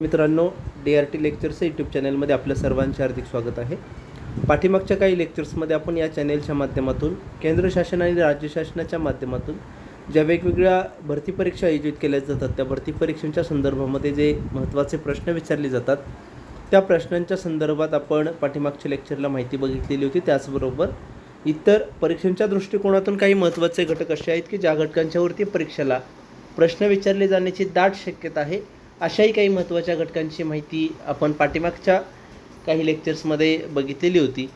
मित्रांनो D R T lectures YouTube चॅनलमध्ये आपलं सर्वांचे हार्दिक स्वागत आहे. पाठीमागच्या काही लेक्चर्समध्ये आपण या चॅनेलच्या माध्यमातून केंद्र शासन आणि राज्य शासनाच्या माध्यमातून ज्या वेगवेगळ्या भरती परीक्षा आयोजित केल्या जातात त्या भरती परीक्षांच्या संदर्भामध्ये जे महत्त्वाचे प्रश्न विचारले जातात त्या प्रश्नांच्या संदर्भात आपण पाठीमागच्या लेक्चरला माहिती बघितलेली होती. त्याचबरोबर इतर परीक्षांच्या दृष्टिकोनातून काही महत्त्वाचे घटक असे आहेत की ज्या घटकांच्यावरती परीक्षेला प्रश्न विचारले जाण्याची दाट शक्यता आहे. अशाही काही महत्त्वाच्या घटकांची माहिती आपण पाठीमागच्या काही लेक्चर्समध्ये बघितलेली होती.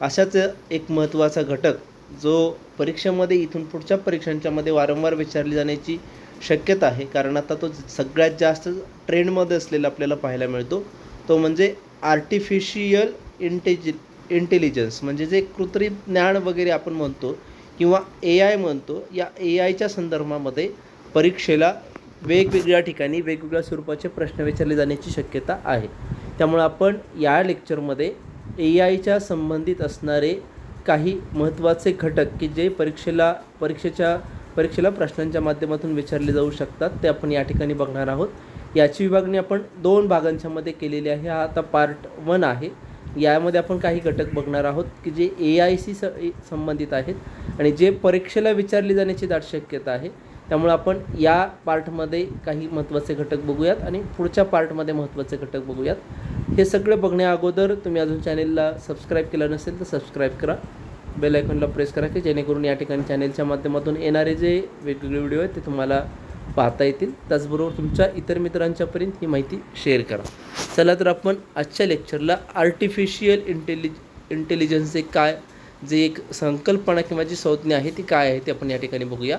असाच एक महत्त्वाचा घटक जो परीक्षेमध्ये इथून पुढच्या परीक्षांच्यामध्ये वारंवार विचारली जाण्याची शक्यता आहे. कारण आता तो सगळ्यात जास्त ट्रेंडमध्ये असलेला आपल्याला पाहायला मिळतो. तो म्हणजे आर्टिफिशियल इंटेजि इंटेलिजन्स म्हणजे जे कृत्रिम ज्ञान वगैरे आपण म्हणतो किंवा ए आय म्हणतो या ए आयच्या संदर्भामध्ये परीक्षेला वेगवेगळ्या ठिकाणी वेगवेगळ्या स्वरूपाचे प्रश्न विचारले जाण्याची शक्यता आहे. त्यामुळे आपण या लेक्चरमध्ये ए आयच्या संबंधित असणारे काही महत्त्वाचे घटक की जे परीक्षेला परीक्षेच्या परीक्षेला प्रश्नांच्या माध्यमातून विचारले जाऊ शकतात ते आपण या ठिकाणी बघणार आहोत. याची विभागणी आपण दोन भागांच्यामध्ये केलेली आहे. हा आता पार्ट वन आहे. यामध्ये आपण काही घटक बघणार आहोत की जे ए आय सी स संबंधित आहेत आणि जे परीक्षेला विचारली जाण्याची दाट शक्यता आहे. त्यामुळे आपण या पार्टमध्ये काही महत्त्वाचे घटक बघूयात आणि पुढच्या पार्टमध्ये महत्त्वाचे घटक बघूयात. हे सगळं बघण्या अगोदर तुम्ही अजून चॅनेलला सबस्क्राईब केलं नसेल तर सबस्क्राईब करा. बेल आयकॉनला प्रेस करा की जेणेकरून या ठिकाणी चॅनेलच्या माध्यमातून येणारे जे वेगवेगळे व्हिडिओ आहेत ते तुम्हाला पाहता येतील. त्याचबरोबर तुमच्या इतर मित्रांच्यापर्यंत ही माहिती शेअर करा. चला तर आपण आजच्या लेक्चरला आर्टिफिशियल इंटेलिज इंटेलिजन्सचे काय जे एक संकल्पना किंवा जी संज्ञा आहे ती काय आहे ते आपण या ठिकाणी बघूया.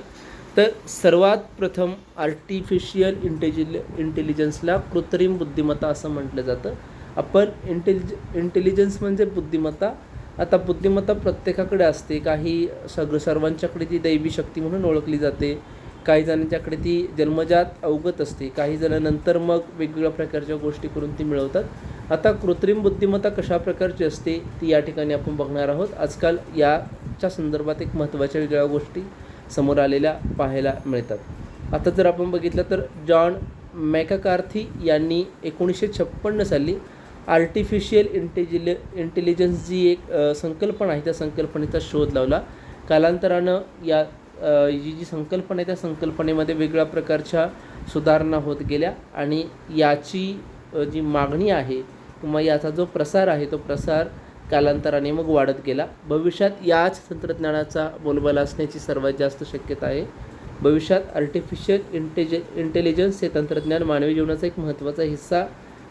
तर सर्वात प्रथम आर्टिफिशियल इंटेजिल इंटेलिजन्सला कृत्रिम बुद्धिमत्ता असं म्हटलं जातं. आपण इंटेलिज इंटेलिजन्स म्हणजे बुद्धिमत्ता. आता बुद्धिमत्ता प्रत्येकाकडे असते. काही सग सर्वांच्याकडे ती दैवी शक्ती म्हणून ओळखली जाते. काही जणांच्याकडे ती जन्मजात अवगत असते. काही जणांनंतर मग वेगवेगळ्या प्रकारच्या गोष्टी करून ती मिळवतात. आता कृत्रिम बुद्धिमत्ता कशा प्रकारची असते ती या ठिकाणी आपण बघणार आहोत. आजकाल याच्या संदर्भात एक महत्त्वाच्या वेगळ्या गोष्टी. समोर आलेल्या पाहायला मिळतात. आता जर आपण बघितलं तर जॉन मॅकाकार्थी यांनी एकोणीसशे छप्पन्न साली आर्टिफिशियल इंटेजिले इंटेलिजन्स जी एक संकल्पना आहे. त्या संकल्पनेचा शोध लावला. कालांतरानं या जी ही जी संकल्पना आहे त्या संकल्पनेमध्ये वेगळ्या प्रकारच्या सुधारणा होत गेल्या आणि याची जी मागणी आहे किंवा याचा जो प्रसार आहे तो प्रसार कालांतराने मग वाढत गेला. भविष्यात याच तंत्रज्ञानाचा बोलबाला असण्याची सर्वात जास्त शक्यता आहे. भविष्यात आर्टिफिशियल इंटेजे इंटेलिजन्स हे तंत्रज्ञान मानवी जीवनाचा एक महत्त्वाचा हिस्सा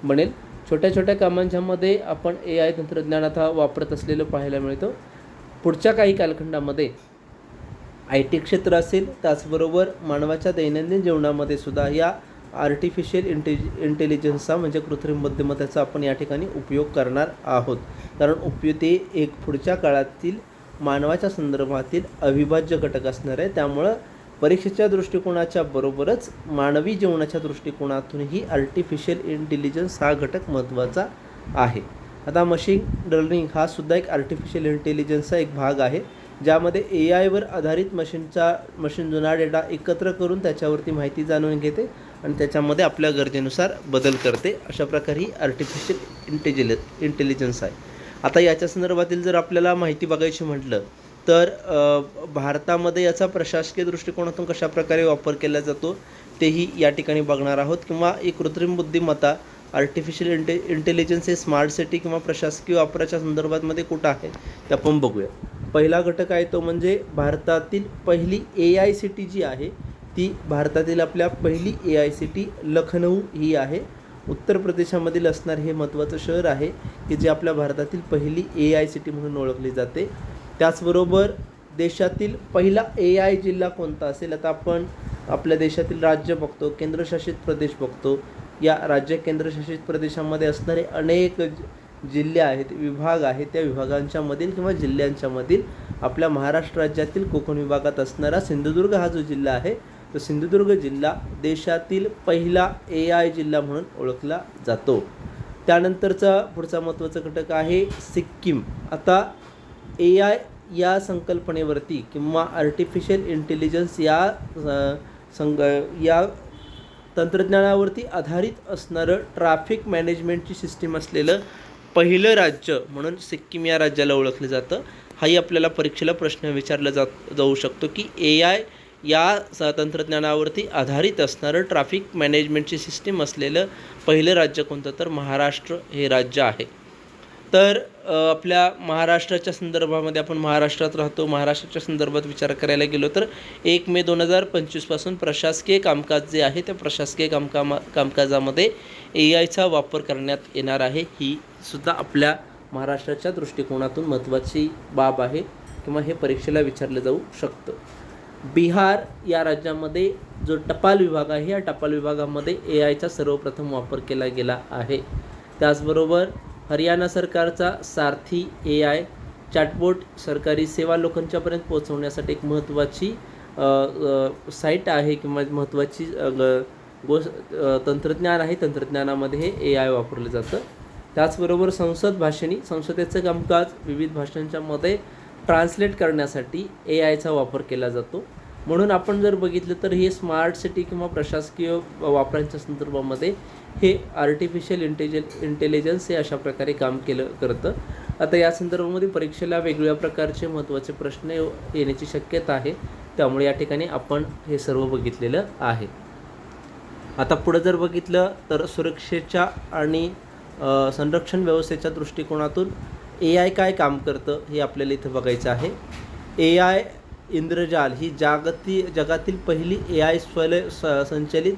बनेल. छोट्या छोट्या कामांच्यामध्ये आपण ए आय तंत्रज्ञान आता वापरत असलेलं पाहायला मिळतं. पुढच्या काही कालखंडामध्ये आय टी क्षेत्र असेल त्याचबरोबर मानवाच्या दैनंदिन जीवनामध्ये सुद्धा या आर्टिफिशियल इंटेलि इंटेलिजन्सचा म्हणजे कृत्रिम बुद्धिमत्तेचा आपण या ठिकाणी उपयोग करणार आहोत. कारण उपयोग ते एक पुढच्या काळातील मानवाच्या संदर्भातील अविभाज्य घटक असणार आहे. त्यामुळं परीक्षेच्या दृष्टिकोनाच्या बरोबरच मानवी जीवनाच्या दृष्टिकोनातूनही आर्टिफिशियल इंटेलिजन्स हा घटक महत्त्वाचा आहे. आता मशीन लर्निंग हा सुद्धा एक आर्टिफिशियल इंटेलिजन्सचा एक भाग आहे. ज्यामध्ये ए आयवर आधारित मशीनचा मशीन जुना डेटा एकत्र करून त्याच्यावरती माहिती जाणून घेते. आणि त्याच्यामध्ये आपल्या गरजेनुसार बदल करते. अशा प्रकारे ही आर्टिफिशियल इंटेजिल इंटेलिजन्स आहे. आता याच्या संदर्भातील जर आपल्याला माहिती बघायची म्हटलं तर भारतामध्ये याचा प्रशासकीय दृष्टिकोनातून कशा प्रकारे वापर केला जातो तेही या ठिकाणी बघणार आहोत. किंवा एक कृत्रिम बुद्धिमत्ता आर्टिफिशियल इंटे इंटेलिजन्स हे स्मार्ट सिटी किंवा प्रशासकीय वापराच्या संदर्भामध्ये कुठं आहे ते आपण बघूया. पहिला घटक आहे तो म्हणजे भारतातील पहिली ए आय सी टी जी आहे ती भारतातील आपल्या पहिली A I C T Lucknow ही आहे. उत्तर प्रदेशामधील असणार हे महत्त्वाचं शहर आहे की जे आपल्या भारतातील पहिली ए आय सी टी म्हणून ओळखली जाते. त्याचबरोबर देशातील पहिला ए आय जिल्हा कोणता असेल? आता आपण आपल्या देशातील राज्य बघतो केंद्रशासित प्रदेश बघतो. या राज्य केंद्रशासित प्रदेशामध्ये असणारे अनेक जिल्हे आहेत विभाग आहेत. त्या विभागांच्यामधील किंवा जिल्ह्यांच्यामधील आपल्या महाराष्ट्र राज्यातील कोकण विभागात असणारा सिंधुदुर्ग हा जो जिल्हा आहे तर सिंधुदुर्ग जिल्हा देशातील पहिला ए आय जिल्हा म्हणून ओळखला जातो. त्यानंतरचा पुढचा महत्त्वाचा घटक आहे सिक्कीम. आता ए आय या संकल्पनेवरती किंवा आर्टिफिशियल इंटेलिजन्स या संग या तंत्रज्ञानावरती आधारित असणारं ट्रॅफिक मॅनेजमेंटची सिस्टीम असलेलं पहिलं राज्य म्हणून सिक्कीम या राज्याला ओळखलं जातं. हाही आपल्याला परीक्षेला प्रश्न विचारला जात जाऊ शकतो की ए आय या स तंत्रज्ञानावरती आधारित असणारं ट्रॅफिक मॅनेजमेंटची सिस्टीम असलेलं पहिलं राज्य कोणतं? तर महाराष्ट्र हे राज्य आहे. तर आपल्या महाराष्ट्राच्या संदर्भामध्ये आपण महाराष्ट्रात राहतो. महाराष्ट्राच्या संदर्भात विचार करायला गेलो तर एक मे दोन हजार पंचवीसपासून प्रशासकीय कामकाज जे आहे त्या प्रशासकीय कामकामा कामकाजामध्ये ए आयचा वापर करण्यात येणार आहे. ही सुद्धा आपल्या महाराष्ट्राच्या दृष्टिकोनातून महत्त्वाची बाब आहे किंवा हे परीक्षेला विचारलं जाऊ शकतं. बिहार या राज्यामध्ये जो टपाल विभाग आहे या टपाल विभागामध्ये ए आयचा सर्वप्रथम वापर केला गेला आहे. त्याचबरोबर हरियाणा सरकारचा सारथी ए आय चॅटबोट सरकारी सेवा लोकांच्यापर्यंत पोहोचवण्यासाठी एक महत्त्वाची साईट आहे किंवा महत्त्वाची अ, ग- तंत्रज्ञान आहे. तंत्रज्ञानामध्ये हे ए आय वापरलं जातं. त्याचबरोबर संसद भाषणी संसदेचं कामकाज विविध भाषांच्यामध्ये ट्रान्सलेट करण्यासाठी ए आयचा वापर केला जातो. म्हणून आपण जर बघितलं तर हे स्मार्ट सिटी किंवा प्रशासकीय वापरांच्या संदर्भामध्ये हे आर्टिफिशियल इंटेलिजन इंटेलिजन्स हे अशा प्रकारे काम केलं करतं. आता या संदर्भामध्ये परीक्षेला वेगवेगळ्या प्रकारचे महत्त्वाचे प्रश्न येण्याची शक्यता आहे. त्यामुळे या ठिकाणी आपण हे सर्व बघितलेलं आहे. आता पुढं जर बघितलं तर सुरक्षेच्या आणि संरक्षण व्यवस्थेच्या दृष्टिकोनातून ए आय काय काम करतं हे आपल्याला इथं बघायचं आहे. ए आय इंद्रजाल ही जागती जगातील पहिली ए आय स्वल स संचलित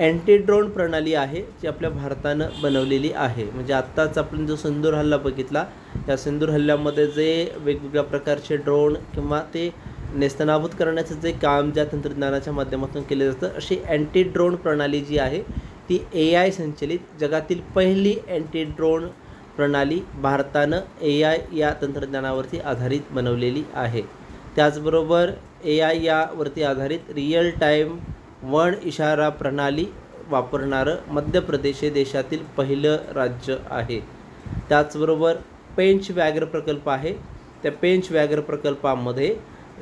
अँटी ड्रोन प्रणाली आहे जी आपल्या भारतानं बनवलेली आहे. म्हणजे आत्ताच आपण जो सिंदूर हल्ला बघितला या सिंदूर हल्ल्यामध्ये जे वेगवेगळ्या प्रकारचे ड्रोन किंवा ते नेस्तनाभूत करण्याचं जे काम ज्या तंत्रज्ञानाच्या माध्यमातून केले जातं अशी अँटी ड्रोन प्रणाली जी आहे ती ए आय संचलित जगातील पहिली अँटी ड्रोन प्रणाली भारतानं ए आय या तंत्रज्ञानावरती आधारित बनवलेली आहे. त्याचबरोबर ए आय यावरती आधारित रिअल टाईम वन इशारा प्रणाली वापरणारं मध्य प्रदेश हे देशातील पहिलं राज्य आहे. त्याचबरोबर पेंच व्याघ्र प्रकल्प आहे. त्या पेंच व्याघ्र प्रकल्पामध्ये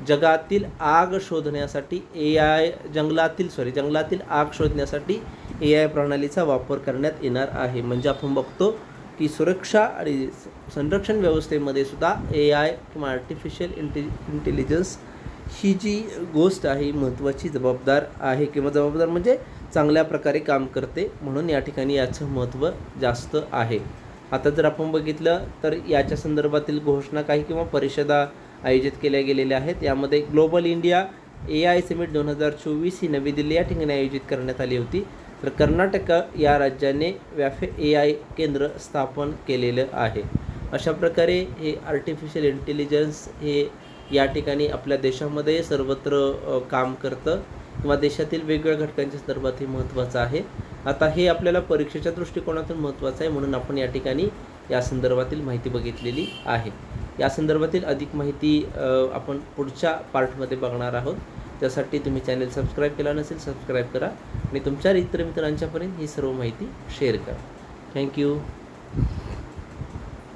जगातील आग शोधण्यासाठी ए आय जंगलातील सॉरी जंगलातील आग शोधण्यासाठी ए आय प्रणालीचा वापर करण्यात येणार आहे. म्हणजे आपण बघतो की सुरक्षा आणि संरक्षण व्यवस्थेमध्ये सुद्धा ए आय किंवा आर्टिफिशियल इंटे इंटेलिजन्स ही जी गोष्ट आहे ही महत्त्वाची जबाबदार आहे किंवा जबाबदार म्हणजे चांगल्या प्रकारे काम करते म्हणून या ठिकाणी याचं महत्त्व जास्त आहे. आता जर आपण बघितलं तर याच्या संदर्भातील घोषणा काही किंवा परिषदा आयोजित केल्या गेलेल्या आहेत. यामध्ये global India A I summit दोन हजार चोवीस ही नवी दिल्ली या ठिकाणी आयोजित करण्यात आली होती. तर कर्नाटक या राज्याने व्याफे ए आय केंद्र स्थापन केलेलं आहे. अशा प्रकारे हे आर्टिफिशियल इंटेलिजन्स हे या ठिकाणी आपल्या देशामध्ये सर्वत्र काम करतं किंवा देशातील वेगवेगळ्या घटकांच्या संदर्भात हे महत्त्वाचं आहे. आता हे आपल्याला परीक्षेच्या दृष्टिकोनातून महत्त्वाचं आहे म्हणून आपण या ठिकाणी या संदर्भातील माहिती बघितलेली आहे. या संदर्भातील अधिक माहिती आपण पुढच्या पार्टमध्ये बघणार आहोत. त्यासाठी तुम्ही चॅनल सबस्क्राईब केला नसेल सबस्क्राईब करा. आणि तुमच्या इतर मित्रांच्यापर्यंत ही सर्व माहिती शेअर करा. थँक्यू